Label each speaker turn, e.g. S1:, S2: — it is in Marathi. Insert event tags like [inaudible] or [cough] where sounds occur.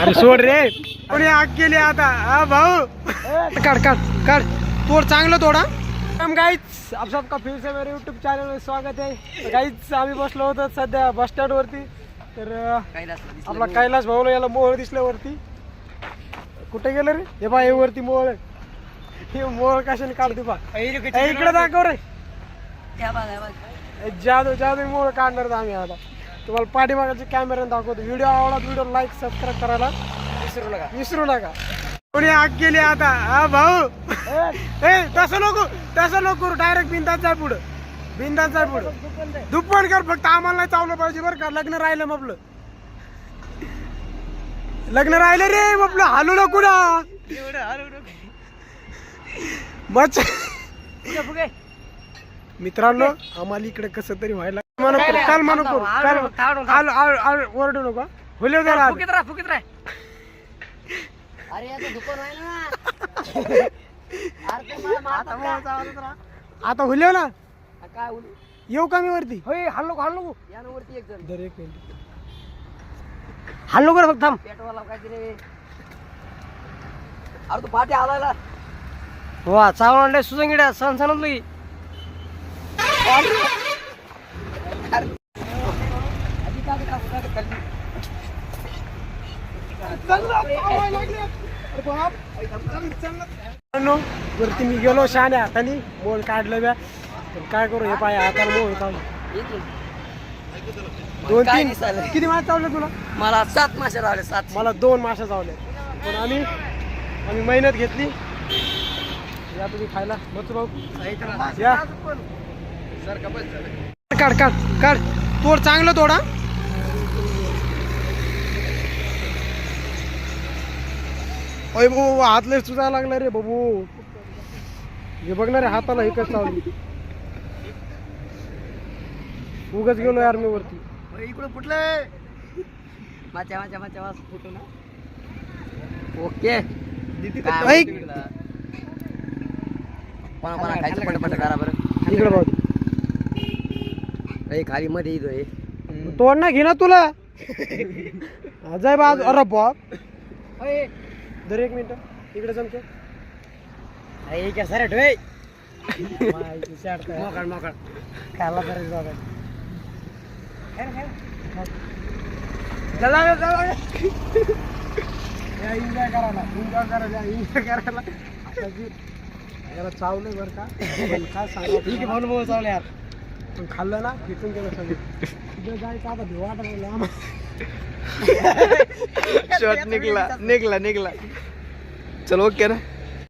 S1: अरे सोड रे. कोणी आग केली आता. हा भाऊ. काढ काढ काढ. तोड चांगलं तोडा गाईच आप सबका फिर से मेरे यूट्यूब चॅनल में स्वागत आहे. गाईच आम्ही बसलो होतो सध्या बस स्टँड वरती. तर आपला कैलास भाऊला याला मोहळ दिसलं वरती. कुठे गेलं रे? हे बा हे वरती मोहळ आहे. हे मोहळ कशाने काढते बा? इकडे दाखव रे. जादू जादू मोहळ काढणार आम्ही आता. तुम्हाला पाठीमागाचे कॅमेरा दाखवतो. व्हिडिओ आवडला व्हिडिओ लाईक सबस्क्राईब करायला विसरू नका. विसरू नका. कोणी आग केली आता? हा भाऊ? ए. तसं नको तसं नको डायरेक्ट बिंदाच जाय पुढं. बिंदाच जाय पुढं. दुप्पट कर फक्त आम्हाला नाही चावलं पाहिजे बरं का. लग्न राहिलं मग आपलं लग्न राहिलं रे आपलं हालू नको ना. मच मित्रांनो आम्हाला इकडे कसं तरी व्हायला करू, काल म्हणू करू. काल आल आल आल ओरडू नका. होले जरा
S2: अरे याचं दुकान आहे ना. [laughs] अरे ते मला मारतात का?
S1: आता होले ना.
S2: हा, काय बोलू
S1: येऊ का मी वरती? होय हल्लो हल्लो
S2: या ना वरती एक जण.
S1: दर एक मिनिट.
S2: हल्लो कर फक्त? थांब. पेटवाला काहीतरी अरे तू पाठी आलायला
S1: वा चावला अंडे सुसंगिड्या सण सणत वरती मी गेलो शहाण्या हाताने मोल काढलं ब्या. काय करू हे पाय हाताला मोल चावलं दोन
S2: काय
S1: तीन? किती मास चावलं तुला?
S2: मला सात मासे राहिले सात.
S1: मला दोन माशा चावले. पण आम्ही आम्ही मेहनत घेतली. या तुम्ही खायला. मस्त भाऊ. या. काढ काढ काढ. तोड चांगलं तोडा अय भाऊ हातले सुजायला लागला रे बाबू. हे बघ ना रे हाताला हे कसं चावली उगाच गेलो यार मी वरती.
S2: इकडे फुटले. माच्या माच्या माच्या वास फुटू ना. ओके. कोणा कोणा खायचं पटपट करा बरं.
S1: इकडे
S2: ए, खाली मध्ये येतो हे
S1: तोड ना घे ना तुला. [laughs] अजय बाज अरे बाप. दर एक मिनिट. इकडे जमतो?
S2: काय सर ठेवे
S1: मोकळ मोकळ. खायला करायचं बाबा चला चला या एन्जॉय करायला एन्जॉय करायला एन्जॉय करायला बरं का. पण काय सांगा ठीक आहे म्हणून भाऊ चावले यार. पण खाल्लं ना फिटून गेलं सगळं. तिथे जायचं आता भिवा वाटत [laughs]
S3: शॉट निघला निघला निघला. चलो ओके ना?